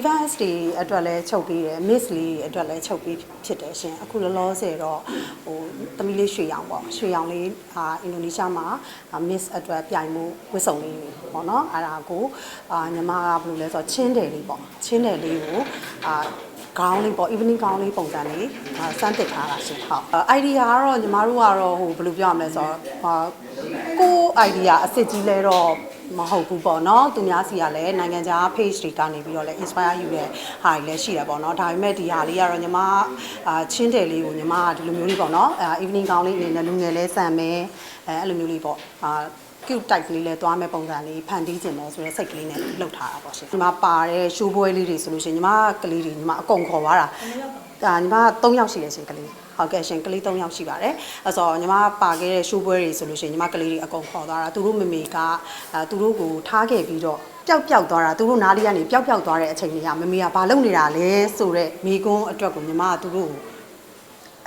Events တွေအတွက်လည်းချုပ်ပြီးတယ် Miss လေးအတွက်လည်းချုပ်ပြီးဖြစ်တယ်ရှင်အခုလောလောဆယ်တော့ဟိုသမီးလေးရွှေရောင်ပေါ့ရွှေရောင်လေးအာအင်ဒိုနီးရှားမှာ Miss အတွက်ပြိုင်မှုဝစ်စုံလေးပေါ့နော်အဲ့ဒါကိုအာညီမကဘယ်လိုလဲဆိုတော့ချင်းတယ်လေးပေါ့ချင်းတယ်လေးကိုအာခေါင်းလေးပေါ့ evening ခေါင်းလေးပုံစံလေးအာစမ်းသစ်ထားတာရှင်ဟုတ်အာ idea ကတော့ညီမတို့ကတော့ဟိုဘယ်လိုပြောရမလဲဆိုတော့ဟာကို idea အစ်စ်ကြီးလဲတော့ မဟုတ်ဘူးပေါ့နော်သူများစီကလည်းနိုင်ငံခြား page တွေကနေပြီးတော့လည်း inspire ယူတဲ့ဟာတွေလည်းရှိတယ်ပေါ့နော်ဒါပေမဲ့ဒီဟာလေးကတော့ညီမအာချင်းတယ်လေးကိုညီမကဒီလိုမျိုးလေးပေါ့နော်အာ evening gown လေးအနေနဲ့လူငယ်လဲဆန်မယ်အဲအဲ့လိုမျိုးလေးပေါ့အာ cute type လေးလဲသွားမဲ့ပုံစံလေးဖန်တီးခြင်းတယ်ဆိုတဲ့စိတ်ကလေးနဲ့လှုပ်ထားတာပေါ့ရှင်ညီမပါတဲ့ show boy လေးတွေဆိုလို့ရှိရင်ညီမကလေးတွေညီမအကုန်ခေါ်သွားတာ ဒါညီမ3ယောက်ရှိတယ်ရှင်ကလေးဟုတ်ကဲ့ရှင်ကလေး3ယောက်ရှိပါတယ်အဲဆိုတော့ညီမပါခဲ့တဲ့ show boy တွေဆိုလို့ရှိရင်ညီမကလေးတွေအကုန်ခေါ်သွားတာသူတို့မမေကအဲသူတို့ကိုထားခဲ့ပြီးတော့ပျောက်ပျောက်သွားတာသူတို့နားလေးကနေပျောက်ပျောက်သွားတဲ့အချိန်တွေကမမေကဘာလုပ်နေတာလဲဆိုတော့မိကွန်းအတွက်ကိုညီမကသူတို့ကို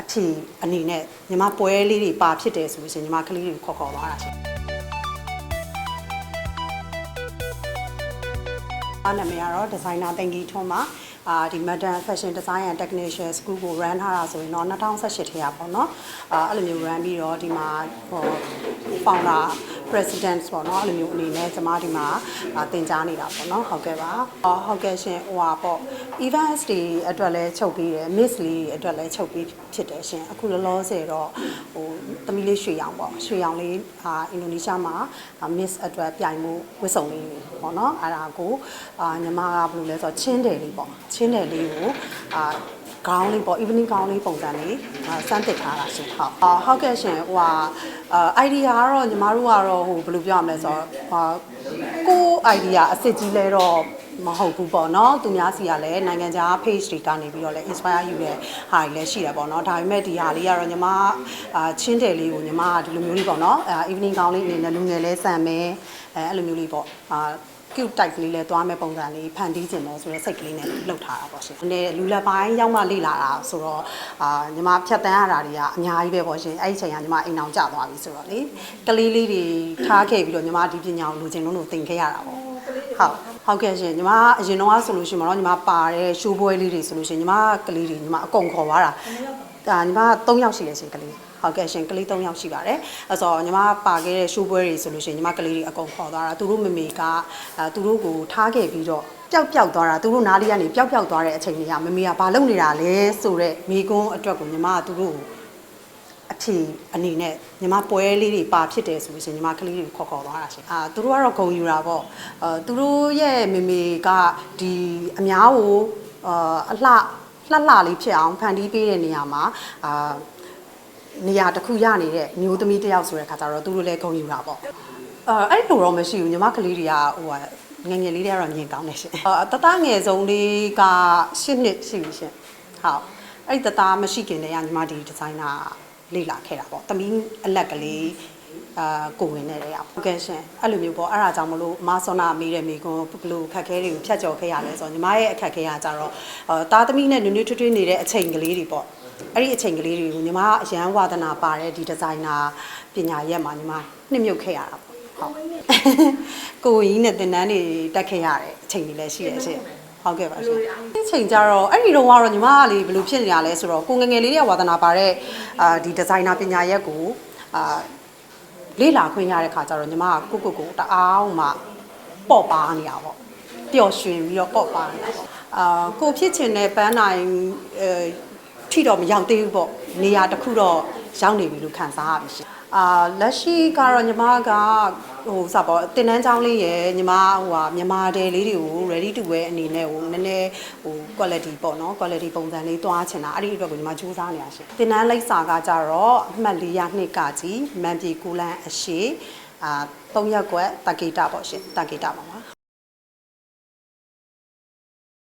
အဖြေအနေနဲ့ညီမပွဲလေးတွေပါဖြစ်တယ်ဆိုလို့ရှိရင်ညီမကလေးတွေခေါ်ခေါ်သွားတာရှင်။အားနာမည်ကတော့ designer တင်ကြီးထွန်းပါ အာဒီ Modern Fashion Design and Technician School ကို run ထားတာဆိုရင်တော့2018ထဲရပေါ့နော်အာအဲ့လိုမျိုး run ပြီးတော့ဒီမှာဟို founder president ပေါ့နော်အဲ့လိုမျိုးအနေနဲ့ကျွန်မဒီမှာအာသင်ကြားနေတာပေါ့နော်ဟုတ်ကဲ့ပါအော်ဟုတ်ကဲ့ရှင်ဟိုပါပေါ့ events တွေအတွက်လည်းချုပ်ပြီးတယ် miss လေးအတွက်လည်းချုပ်ပြီးဖြစ်တယ်ရှင်အခုလောလောဆယ်တော့ဟိုသမီးလေးရွှေရောင်ပေါ့ရွှေရောင်လေးအာအင်ဒိုနီးရှားမှာ miss အတွက်ပြိုင်မှုဝစ်စုံလေးပေါ့နော်အဲ့ဒါကိုအာညီမကဘယ်လိုလဲဆိုတော့ချင်းတယ်လေးပေါ့ချင်းတယ်လေးကိုအာ ခေါင်းလေးပေါ့ evening ခေါင်းလေးပုံစံလေးအာစမ်းသစ်ထားတာရှင်ဟုတ်အာဟုတ်ကဲ့ရှင်ဟိုဟာအာ idea ကတော့ညီမတို့ကတော့ဟိုဘယ်လိုပြောရမလဲဆိုတော့ဟာကို idea အစ်စ်ကြီးလဲတော့မဟုတ်ဘူးပေါ့နော်သူများစီကလည်းနိုင်ငံခြား page တွေကနေပြီးတော့လည်း inspire ယူတဲ့ဟာတွေလည်းရှိတယ်ပေါ့နော်ဒါပေမဲ့ဒီဟာလေးကတော့ညီမအာချင်းတယ်လေးကိုညီမကဒီလိုမျိုးလေးပေါ့နော်အာ evening gown လေးအနေနဲ့လူငယ်လဲဆန်မယ်အဲအဲ့လိုမျိုးလေးပေါ့အာ cute type လေးလဲသွားမဲ့ပုံစံလေးဖန်တီးခြင်းတယ်ဆိုတဲ့စိတ်ကလေးနဲ့လှုပ်ထားတာပေါ့ရှင်။ဒီလူလက်ပိုင်းရောက်မှလေ့လာတာဆိုတော့အာညီမဖြတ်တန်းရတာတွေကအများကြီးပဲပေါ့ရှင်။အဲ့ဒီချိန်ကညီမအိမ်အောင်ကျသွားပြီဆိုတော့လေကလေးလေးတွေထားခဲ့ပြီးတော့ညီမဒီပညာကိုလူချင်းလုံးလို့သင်ခဲ့ရတာပေါ့။ဟုတ်ဟုတ်ကဲ့ရှင်ညီမအရင်တော့ဆိုလို့ရှိရင်တော့ညီမပါတဲ့ show boy လေးတွေဆိုလို့ရှိရင်ညီမကလေးတွေညီမအကုန်ခေါ်သွားတာ ဒါညီမ3ယောက်ရှိတယ်ရှင်ကလေးဟုတ်ကဲ့ရှင်ကလေး3ယောက်ရှိပါတယ်အဲဆိုတော့ညီမပါခဲ့တဲ့ show boy တွေဆိုလို့ရှိရင်ညီမကလေးတွေအကုန်ခေါ်သွားတာသူတို့မမေကအဲသူတို့ကိုထားခဲ့ပြီးတော့ပျောက်ပျောက်သွားတာသူတို့နားလေးကနေပျောက်ပျောက်သွားတဲ့အချိန်တွေကမမေကဘာလုပ်နေတာလဲဆိုတော့မိကွန်းအတွက်ကိုညီမကသူတို့ကိုအဖြေအနေနဲ့ညီမပွဲလေးတွေပါဖြစ်တယ်ဆိုလို့ရှိရင်ညီမကလေးတွေခေါ်ခေါ်သွားတာရှင်အာသူတို့ကတော့ဂုံယူတာပေါ့အာသူတို့ရဲ့မေမေကဒီအများကိုအာအလှ လှလှလေးဖြစ်အောင်ဖန်တီးပေးတဲ့နေရာမှာအာနေရာတစ်ခုရနေတဲ့မျိုးသမီးတစ်ယောက်ဆိုတဲ့ခါကျတော့သူတို့လည်းဂုံယူတာပေါ့အာအဲ့လိုတော့မရှိဘူးညီမကလေးတွေကဟိုဟာငယ်ငယ်လေးတွေကတော့မြင်ကောင်းတယ်ရှင်အာတတငယ်ဆုံးလေးက၈နှစ်ရှိပြီရှင်ဟုတ်အဲ့ဒီတတမရှိခင်တည်းကညီမဒီဒီဇိုင်နာလေ့လာခဲ့တာပေါ့တမီးအလက်ကလေး အာကိုဝင်နေတဲ့ရဟုတ်ကဲ့ရှင်အဲ့လိုမျိုးပေါ့အဲ့ဒါကြောင့်မလို့အမဆွမ်းနာမေးတဲ့မိကွန်းဘယ်လိုခက်ခဲတွေကိုဖြတ်ကျော်ခဲ့ရလဲဆိုတော့ညီမရဲ့အခက်ခဲကကြတော့အာတာသမီးနဲ့နွေ့နွေ့ထွေးထွေးနေတဲ့အချိန်ကလေးတွေပေါ့အဲ့ဒီအချိန်ကလေးတွေကိုညီမအရန်ဝါသနာပါတဲ့ဒီဒီဇိုင်နာပညာရက်မှာညီမနှစ်မြုပ်ခဲ့ရတာပေါ့ဟုတ်ကိုဝင်ကြီးနဲ့တင်တန်းတွေတက်ခဲ့ရတဲ့အချိန်တွေလည်းရှိရဲ့ရှင်ဟုတ်ကဲ့ပါရှင်ဒီချိန်ကျတော့အဲ့ဒီတော့ကတော့ညီမကလေဘယ်လိုဖြစ်နေရလဲဆိုတော့ကိုငယ်ငယ်လေးတွေကဝါသနာပါတဲ့အာဒီဒီဇိုင်နာပညာရက်ကိုအာ လေ့လာခွင့်ရတဲ့ခါကျတော့ညီမကကိုကိုကိုတအားမှပေါ့ပါနေတာပေါ့ပျော်ရွှင်ပြီးတော့ပေါ့ပါနေတာပေါ့အာကိုဖြစ်ချင်တဲ့ပန်းနိုင်အဲထိတော့မရောက်သေးဘူးပေါ့နေရာတစ်ခုတော့ ရောက်နေပြီလို့ခံစားရပြီရှင်အာလက်ရှိကတော့ညီမကဟိုစပေါ့တင်တန်းချောင်းလေးရယ်ညီမဟိုဟာမြန်မာဒယ်လေးတွေကို ready to wear အနေနဲ့ဟိုနည်းနည်းဟို quality ပေါ့နော် quality ပုံစံလေးသွားချင်တာအဲ့ဒီအတွက်ကိုညီမစူးစမ်းနေရရှင်တင်တန်းလိပ်စာကကြတော့အမှတ်4ရနှစ်ကကြီးမန်ပြေကူလန်အရှိအာ3ရက်ကွက်တကေတာပေါ့ရှင်တကေတာပါပါ